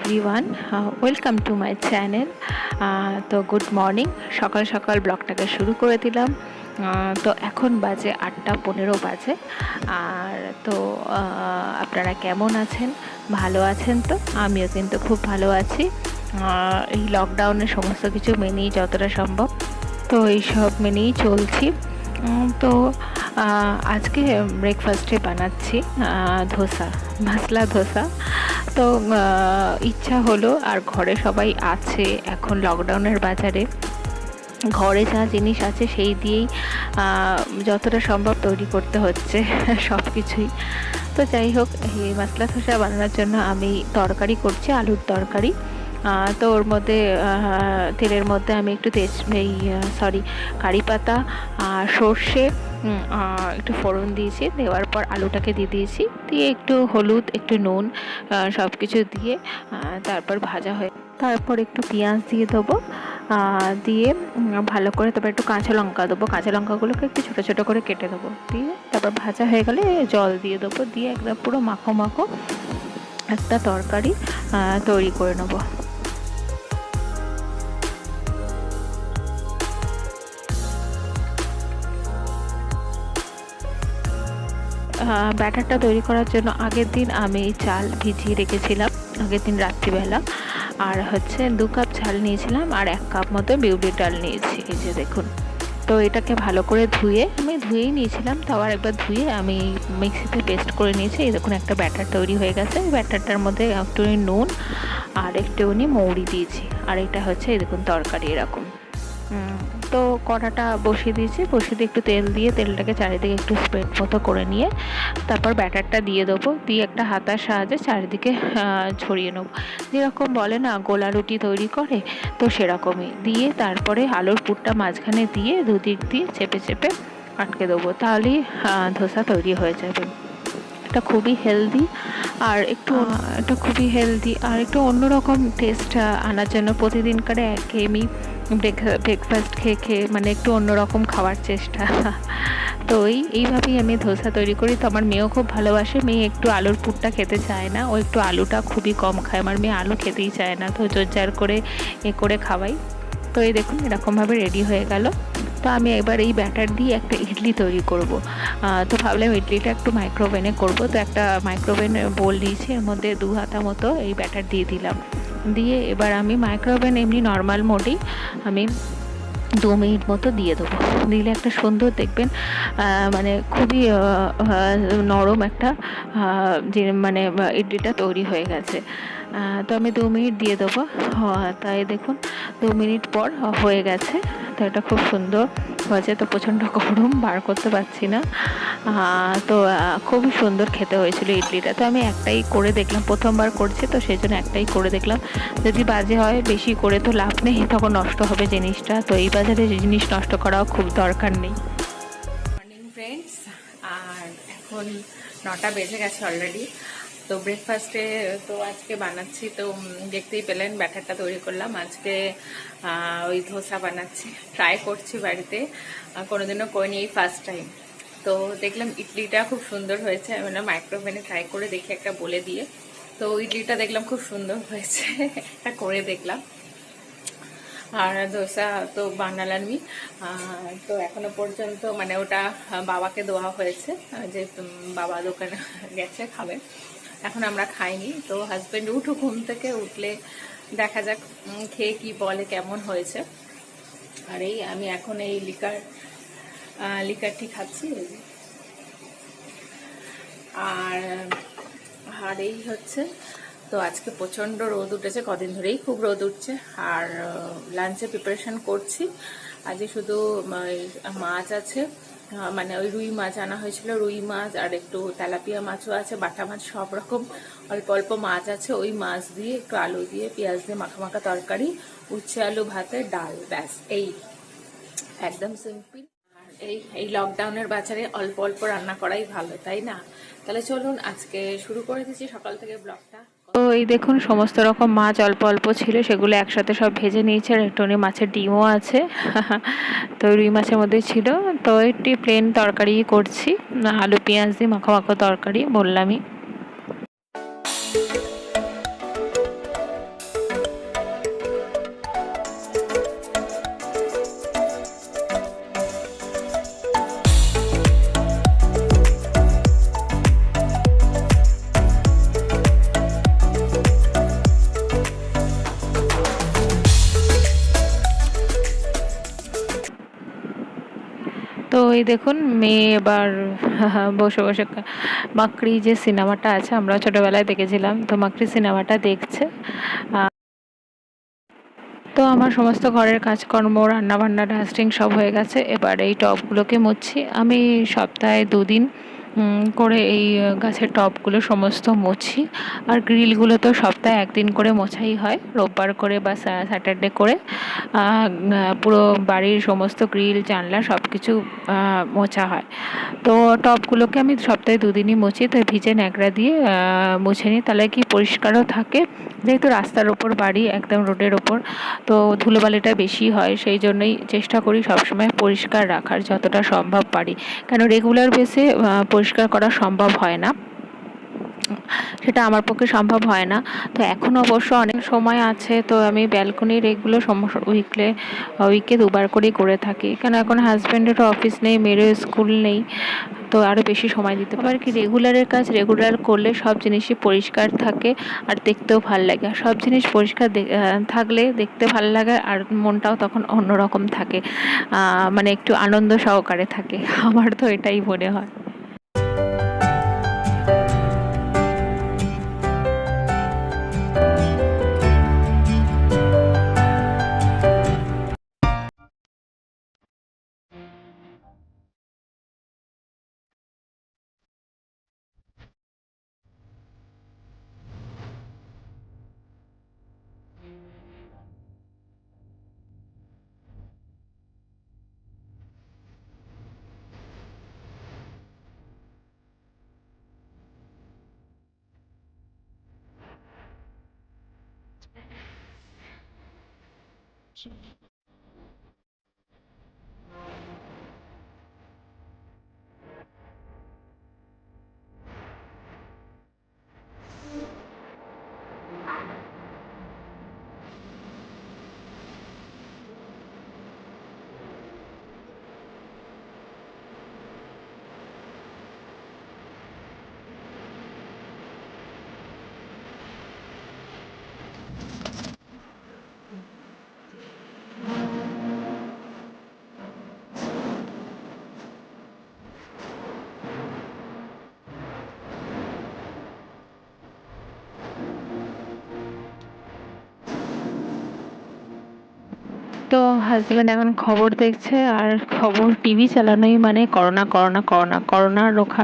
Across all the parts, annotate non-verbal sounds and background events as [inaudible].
Everyone welcome to my channel তো good morning সকাল সকাল ব্লগটাকে শুরু করে দিলাম। আহ, তো এখন বাজে আটটা পনেরো বাজে। আর তো আহ, আপনারা কেমন আছেন? ভালো আছেন তো? আমিও কিন্তু খুব ভালো আছি। আহ, এই লকডাউনে সমস্ত কিছু মেনেই যতটা সম্ভব। তো এইসব মেনেই চলছি। তো আজকে ব্রেকফাস্টে বানাচ্ছি ধোসা মাসলা ধোসা। তো ইচ্ছা হলো আর ঘরে সবাই আছে এখন লকডাউনের বাজারে। ঘরে যা জিনিস আছে সেই দিয়েই যতটা সম্ভব তৈরি করতে হচ্ছে [laughs] সব কিছুই তো যাই হোক, এই মশলা ধোসা বানানোর জন্য আমি তরকারি করছি, আলুর তরকারি। তো ওর মধ্যে তেলের মধ্যে আমি একটু তেজ, এই সরি কারি পাতা আর সর্ষে একটু ফোড়ন দিয়েছি, দেওয়ার পর আলুটাকে দিয়ে দিয়েছি, দিয়ে একটু হলুদ, একটু নুন সব কিছু দিয়ে তারপর ভাজা হয়ে তারপর একটু পেঁয়াজ দিয়ে দেবো দিয়ে ভালো করে তারপর একটু কাঁচা লঙ্কা দেবো, কাঁচা লঙ্কাগুলোকে একটু ছোটো ছোটো করে কেটে দেবো, দিয়ে তারপর ভাজা হয়ে গেলে জল দিয়ে দেবো, দিয়ে একদম পুরো মাখো মাখো একটা তরকারি তৈরি করে নেব। ব্যাটারটা তৈরি করার জন্য আগের দিন আমি চাল ভিজিয়ে রেখেছিলাম, আগের দিন রাত্রিবেলা। আর হচ্ছে দু কাপ চাল নিয়েছিলাম আর এক কাপ মতো বিউলির ডাল নিয়েছি, এই যে দেখুন। তো এটাকে ভালো করে ধুয়ে, আমি ধুয়েই নিয়েছিলাম তো আবার একবার ধুয়ে আমি মিক্সিতে পেস্ট করে নিয়েছি। দেখুন একটা ব্যাটার তৈরি হয়ে গেছে ব্যাটারটার মধ্যে একটুখানি নুন আর একটুখানি মৌরি দিয়েছি। আর এটা হচ্ছে, এই দেখুন, তরকারি এরকম। তো কড়াটা বসিয়ে দিয়েছি। বসিয়ে দিয়ে একটু তেল দিয়ে তেলটাকে চারিদিকে একটু স্প্রেড মতো করে নিয়ে তারপর ব্যাটারটা দিয়ে দেবো। দিয়ে একটা হাতার সাহায্যে চারিদিকে ছড়িয়ে নেব। যেরকম বলে না, গোলা রুটি তৈরি করে, তো সেরকমই। দিয়ে তারপরে আলুর পুরটা মাঝখানে দিয়ে দুদিক দিয়ে চেপে চেপে আটকে দেবো। তাহলেই ধোসা তৈরি হয়ে যাবে। এটা খুবই হেলদি আর একটু এটা খুবই হেলদি আর একটু অন্যরকম টেস্ট আনার জন্য। প্রতিদিনকারে প্রতিদিনকার একঘেয়েমি ব্রেকফাস্ট খেয়ে খেয়ে মানে একটু অন্যরকম খাওয়ার চেষ্টা। [laughs] তো এই, এইভাবেই আমি ধোসা তৈরি করি। তো আমার মেয়েও খুব ভালোবাসে। মেয়ে একটু আলুর পুরটা খেতে চায় না। ও একটু আলুটা খুবই কম খায়। আমার মেয়ে আলু খেতেই চায় না। তো জোরজার করে এ করে খাওয়াই। তো এই দেখুন, এরকমভাবে রেডি হয়ে গেল। তো আমি এবার এই ব্যাটার দিয়ে একটা ইডলি তৈরি করব। তো ভাবলাম ইডলিটা একটু মাইক্রোওভেনে করব। তো একটা মাইক্রোওভেন বোল নিয়েছি। এর মধ্যে দু হাতা মতো এই ব্যাটার দিয়ে দিলাম। দিয়ে এবার আমি মাইক্রোওভেন এমনি নর্মাল মোডেই আমি দু মিনিট মতো দিয়ে দেবো। দিলে একটা সুন্দর দেখবেন মানে খুবই নরম একটা যে মানে ইডলিটা তৈরি হয়ে গেছে। তো আমি দু মিনিট দিয়ে দেবো। আহ, তাই দেখুন দু মিনিট পর হয়ে গেছে। তো এটা খুব সুন্দর হয়েছে। তো প্রচণ্ড গরম বার করতে পারছি না। তো খুবই সুন্দর খেতে হয়েছিল ইডলিটা। তো আমি একটাই করে দেখলাম প্রথমবার করছি তো সেই জন্য একটাই করে দেখলাম। যদি বাজে হয় বেশি করে তো লাভ নেই তখন নষ্ট হবে জিনিসটা। তো এই বাজারে জিনিস নষ্ট করাও খুব দরকার নেই। মর্নিং ফ্রেন্ডস আর এখন নটা বেজে গেছে অলরেডি তো ব্রেকফাস্টে তো আজকে বানাচ্ছি, তো দেখতেই পেলেন, ব্যাটারটা তৈরি করলাম। আজকে ওই ধোসা বানাচ্ছি ট্রাই করছি বাড়িতে। কোনোদিনও করিনি, এই ফার্স্ট টাইম তো দেখলাম ইডলিটা খুব সুন্দর হয়েছে, আমি বললাম মাইক্রোওভেনে ট্রাই করে দেখি, একটা বলে দিয়ে। তো ইডলিটা দেখলাম খুব সুন্দর হয়েছে [laughs] একটা করে দেখলাম। আর ধোসা তো বানালামই। তো এখনও পর্যন্ত মানে ওটা বাবাকে দেওয়া হয়েছে যে বাবা দোকানে গেছে, খাবে। এখন আমরা খাইনি। তো হাজব্যান্ড উঠো ঘুম থেকে, উঠলে দেখা যাক খেয়ে কি বলে, কেমন হয়েছে। আর এই আমি এখন এই লিকার লিকারটি খাচ্ছি। আর আর এই হচ্ছে, তো আজকে প্রচণ্ড রোদ উঠেছে, কদিন ধরেই খুব রোদ উঠছে। আর লাঞ্চে প্রিপারেশন করছি। আজকে শুধু মাছ আছে মানে ওই রুই মাছ আনা হয়েছিল, রুই মাছ আর একটু তেলাপিয়া মাছও আছে, বাটা মাছ সব রকম। অল্প অল্প মাছ আছে, ওই মাছ দিয়ে একটু আলু দিয়ে, পেঁয়াজ দিয়ে মাখা মাখা তরকারি, উচ্ছে আলু ভাতে ডাল, ব্যাস, এই। একদম সিম্পল এই এই লকডাউনের বাজারে অল্প অল্প রান্না করাই ভালো, তাই না? তাহলে চলুন আজকে শুরু করে দিচ্ছি সকাল থেকে ব্লগটা তো এই দেখুন, সমস্ত রকম মাছ অল্প অল্প ছিল, সেগুলো একসাথে সব ভেজে নিয়েছে, আর একটুখানি মাছের ডিমও আছে। [laughs] তো রুই মাছের মধ্যে ছিল। তো একটি প্লেন তরকারি করছি, আলু, পেঁয়াজ দিয়ে মাখো মাখো তরকারি, বললামই। এই দেখুন, মেয়ে এবার বসে বসে মাকড়ি যে সিনেমাটা আছে, আমরা ছোটবেলায় দেখেছিলাম, তো মাকড়ি সিনেমাটা দেখছে। তো আমার সমস্ত ঘরের কাজকর্ম রান্নাবান্না ডাস্টিং সব হয়ে গেছে, এবার এই টবগুলোকে মুছছি। আমি সপ্তাহে দুদিন করে এই গাছের টবগুলো সমস্ত মুছি। আর গ্রিলগুলো তো সপ্তাহে একদিন করে মোছাই হয়, রোববার করে বা স্যাটারডে করে। পুরো বাড়ির সমস্ত গ্রিল, জানলা সব কিছু মোছা হয়। তো টবগুলোকে আমি সপ্তাহে দুদিনই মুছি তো ভিজে ন্যাকড়া দিয়ে মুছে নিই। তাহলে কি পরিষ্কারও থাকে, যেহেতু রাস্তার ওপর বাড়ি, একদম রোডের ওপর। তো ধুলোবালিটা বেশি হয়, সেই জন্যই চেষ্টা করি সবসময় পরিষ্কার রাখার, যতটা সম্ভব পারি। কেন রেগুলার বেসে পরিষ্কার করা সম্ভব হয় না। সেটা আমার পক্ষে সম্ভব হয় না। তো এখন অবশ্য অনেক সময় আছে, তো আমি ব্যালকনির এগুলো উইকলে উইকে দুবার করেই করে থাকি। কেন এখন হাজব্যান্ডেরও অফিস নেই, মেয়েরও স্কুল নেই, তো আরও বেশি সময় দিতে পারি কি রেগুলারের কাজ রেগুলার করলে সব জিনিসই পরিষ্কার থাকে আর দেখতেও ভালো লাগে। সব জিনিস পরিষ্কার থাকলে দেখতে ভালো লাগে আর মনটাও তখন অন্যরকম থাকে। মানে একটু আনন্দ সহকারে থাকে। [laughs] আমার তো এটাই মনে হয়। much. তো হাজবেন্ড এখন খবর দেখছে আর খবর টিভি চালানোই মানে করোনা করোনা করোনা করোনা রোখা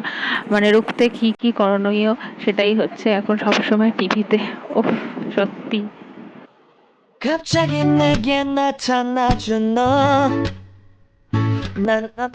মানে রুখতে কি কি করণীয় সেটাই হচ্ছে এখন সবসময় টিভিতে ও সত্যি 갑자기 내게 나타나준 너. 난 앞.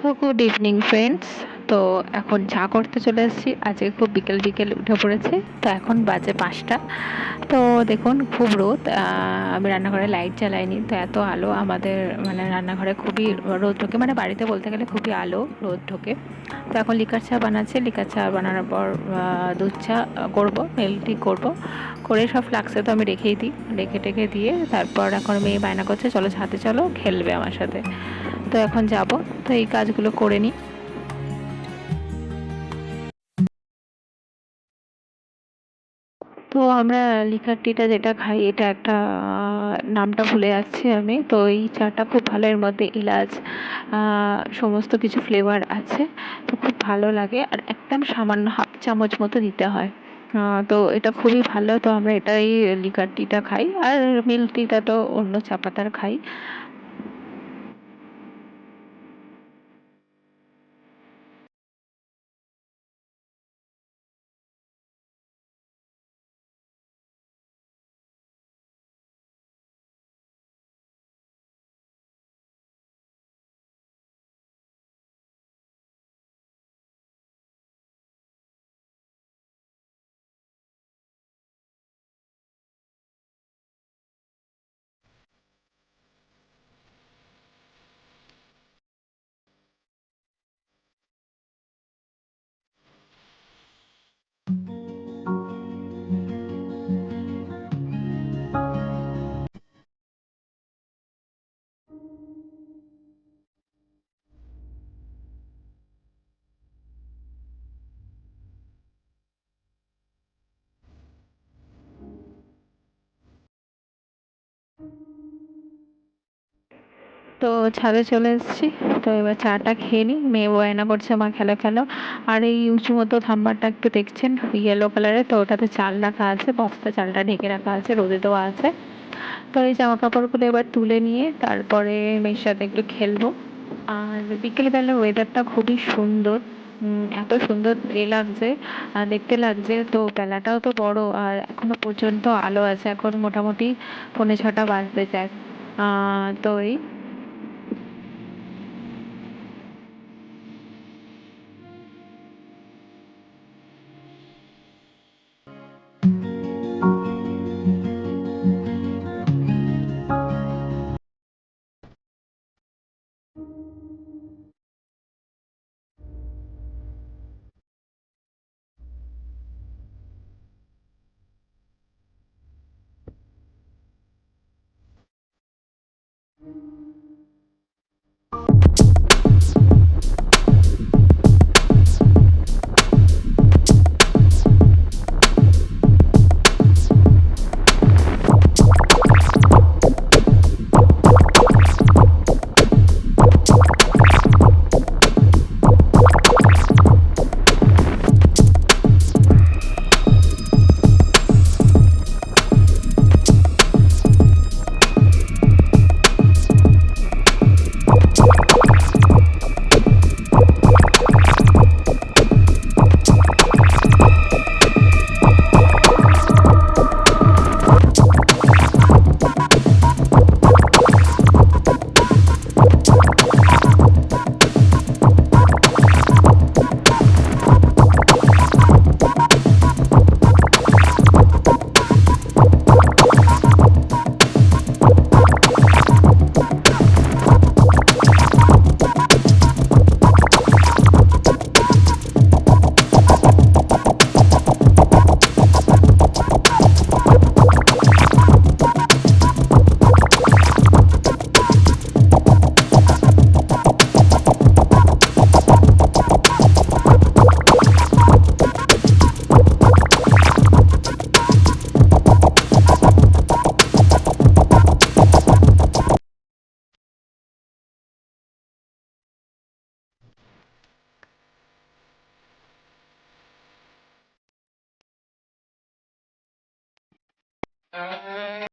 তো গুড ইভিনিং ফ্রেন্ডস তো এখন চা করতে চলে এসেছি, আজকে খুব বিকেল বিকেল উঠে পড়েছে। তো এখন বাজে পাঁচটা। তো দেখুন, খুব রোদ। আমি রান্নাঘরে লাইট জ্বালাইনি, তো এত আলো আমাদের মানে রান্নাঘরে খুবই রোদ ঢোকে। মানে বাড়িতে বলতে গেলে খুবই আলো রোদ ঢোকে। তো এখন লিকার চা বানাচ্ছি। লিকার চা বানানোর পর দুধ চা করব মিল্ক টি করব। করে সব ফ্লাক্সে তো আমি রেখেই দিই। রেখে টেখে দিয়ে তারপর এখন মেয়ে বায়না করছে। চলো ছাদে চলো, খেলবে আমার সাথে। তো এখন যাব তো এই কাজগুলো করে নিই। তো আমরা লিকার টিটা যেটা খাই এটা একটা নামটা ভুলে যাচ্ছি আমি। তো এই চাটা খুব ভালো এর মধ্যে আহ, সমস্ত কিছু ফ্লেভার আছে। তো খুব ভালো লাগে আর একদম সামান্য হাফ চামচ মতো দিতে হয়। তো এটা খুবই ভালো তো আমরা এটাই লিকার টিটা খাই। আর মিল্ক টিটা তো অন্য চা পাতার খাই। তো ছাদে চলে এসেছি। তো এবার চাটা খেয়ে নিই। মেয়ে বায়না করছে মা খেলে ফেলো আর এই উঁচু মতো থাম্বারটা একটু দেখছেন ইয়েলো কালারের তো ওটাতে চাল রাখা আছে বস্তা চালটা ঢেকে রাখা আছে রোদে দেওয়া আছে। তো এই জামা কাপড়গুলো এবার তুলে নিয়ে তারপরে মেয়ের সাথে একটু খেলব। আর বিকেলবেলার ওয়েদারটা খুবই সুন্দর। এত সুন্দর এ লাগছে দেখতে লাগছে। তো বেলাটাও তো বড় আর এখনও পর্যন্ত আলো আছে। এখন মোটামুটি পৌনে ছটা বাজতে আহ, তো এই Uh...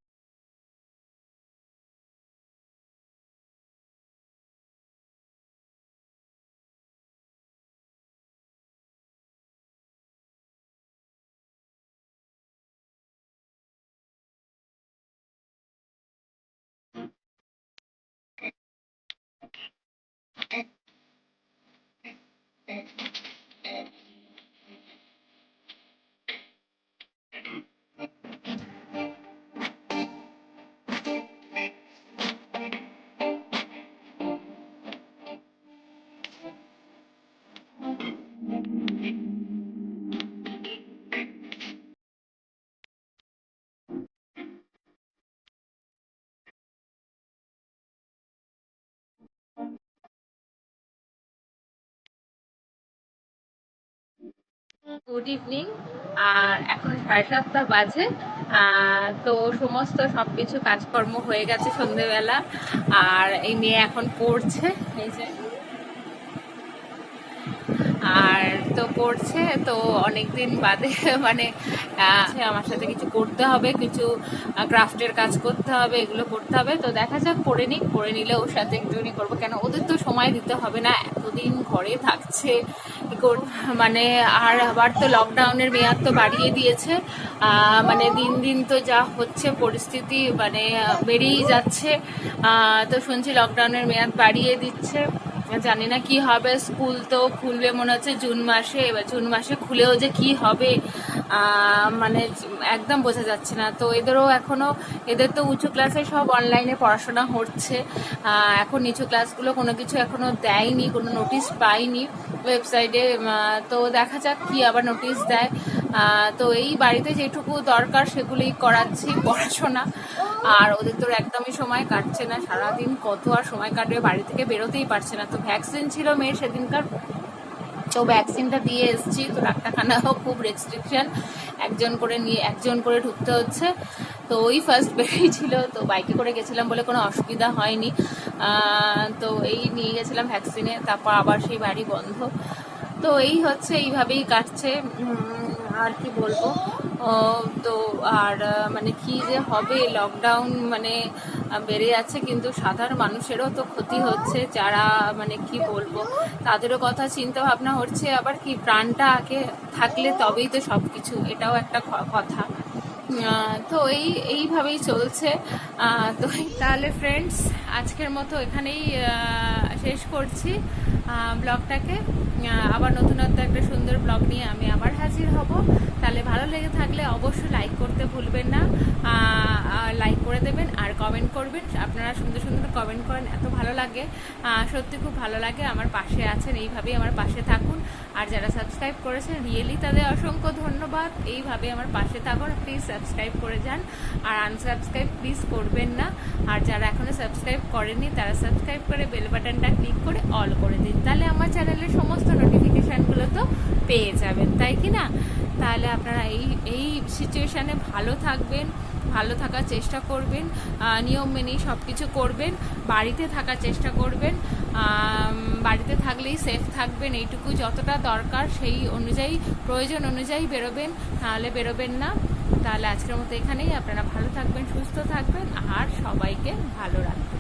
গুড ইভিনিং আর এখন সাড়ে সাতটা বাজে। তো সমস্ত সব কিছু কাজকর্ম হয়ে গেছে সন্ধেবেলা। আর এই মেয়ে এখন পড়ছে, এই যে। আর তো পড়ছে, তো অনেক দিন বাদে [laughs] মানে আমার সাথে কিছু করতে হবে, কিছু ক্রাফটের কাজ করতে হবে, এগুলো করতে হবে। তো দেখা যাক, করে নিক, করে নিলে ওর সাথে একটুখানি করব। কেন, ওদের তো সময় দিতে হবে না, এতদিন ঘরে থাকছে। মানে আর আবার তো লকডাউনের মেয়াদ তো বাড়িয়ে দিয়েছে। মানে দিন দিন তো যা হচ্ছে পরিস্থিতি মানে বেড়েই যাচ্ছে। তো শুনছি লকডাউনের মেয়াদ বাড়িয়ে দিচ্ছে। জানি না কি হবে স্কুল তো খুলবে মনে হচ্ছে জুন মাসে, এবার জুন মাসে খুলেও যে কি হবে মানে একদম বোঝা যাচ্ছে না। তো এদেরও এখনও এদের তো উঁচু ক্লাসে সব অনলাইনে পড়াশোনা হচ্ছে। এখন নিচু ক্লাসগুলো কোনো কিছু এখনও দেয়নি, কোনো নোটিশ পাইনি ওয়েবসাইটে তো দেখা যাক কি আবার নোটিশ দেয়। তো এই বাড়িতে যেটুকু দরকার সেগুলোই করাচ্ছি, পড়াশোনা। আর ওদের তো একদমই সময় কাটছে না, সারাদিন কত আর সময় কাটবে, বাড়ি থেকে বেরোতেই পারছে না। তো ভ্যাকসিন ছিল মেয়ের সেদিনকার, তো ভ্যাকসিনটা দিয়ে এসেছি। তো ডাক্তারখানাও খুব রেস্ট্রিকশন একজন করে নিয়ে, একজন করে ঢুকতে হচ্ছে। তো ওই ফার্স্ট [laughs] বেরিয়েছিল তো বাইকে করে গেছিলাম বলে কোনো অসুবিধা হয়নি। তো এই নিয়ে গেছিলাম ভ্যাকসিনে তারপর আবার সেই বাড়ি বন্ধ। তো এই হচ্ছে, এইভাবেই কাটছে। আর কি বলব? তো আর মানে কি যে হবে লকডাউন মানে বেড়ে যাচ্ছে, কিন্তু সাধারণ মানুষেরও তো ক্ষতি হচ্ছে। যারা মানে কি বলব? তাদেরও কথা চিন্তা ভাবনা হচ্ছে। আবার কি, প্রাণটা আগে থাকলে তবেই তো সব কিছু এটাও একটা কথা। তো এই, এইভাবেই চলছে। তো তাহলে ফ্রেন্ডস আজকের মতো এখানেই শেষ করছি ব্লগটাকে। আবার নতুনত্ব একটা সুন্দর ব্লগ নিয়ে আমি আবার হাজির হব। তাহলে ভালো লেগে থাকলে অবশ্যই লাইক করতে ভুলবেন না। লাইক করে দেবেন, আর কমেন্ট করবেন। আপনারা সুন্দর সুন্দর কমেন্ট করেন, এত ভালো লাগে। সত্যি খুব ভালো লাগে, আমার পাশে আছেন, এইভাবেই আমার পাশে থাকুন। আর যারা সাবস্ক্রাইব করেছেন রিয়েলি তাদের অসংখ্য ধন্যবাদ। এইভাবে আমার পাশে থাকুন। প্লিজ সাবস্ক্রাইব করে যান। আর আনসাবস্ক্রাইব প্লিজ করবেন না। আর যারা এখনও সাবস্ক্রাইব করেনি তারা সাবস্ক্রাইব করে বেল বাটনটা ক্লিক করে অল করে দিন। তাহলে আমার চ্যানেলের সমস্ত নোটিফিকেশানগুলো তো পেয়ে যাবেন, তাই কি না? তাহলে আপনারা এই এই সিচুয়েশানে ভালো থাকবেন, ভালো থাকার চেষ্টা করবেন নিয়ম মেনেই সব কিছু করবেন, বাড়িতে থাকার চেষ্টা করবেন বাড়িতে থাকলেই সেফ থাকবেন, এইটুকু যতটা দরকার সেই অনুযায়ী, প্রয়োজন অনুযায়ী বেরোবেন, তাহলে বেরোবেন না। তাহলে আজকের মতো এখানেই। আপনারা ভালো থাকবেন সুস্থ থাকবেন আর সবাইকে ভালো রাখবেন।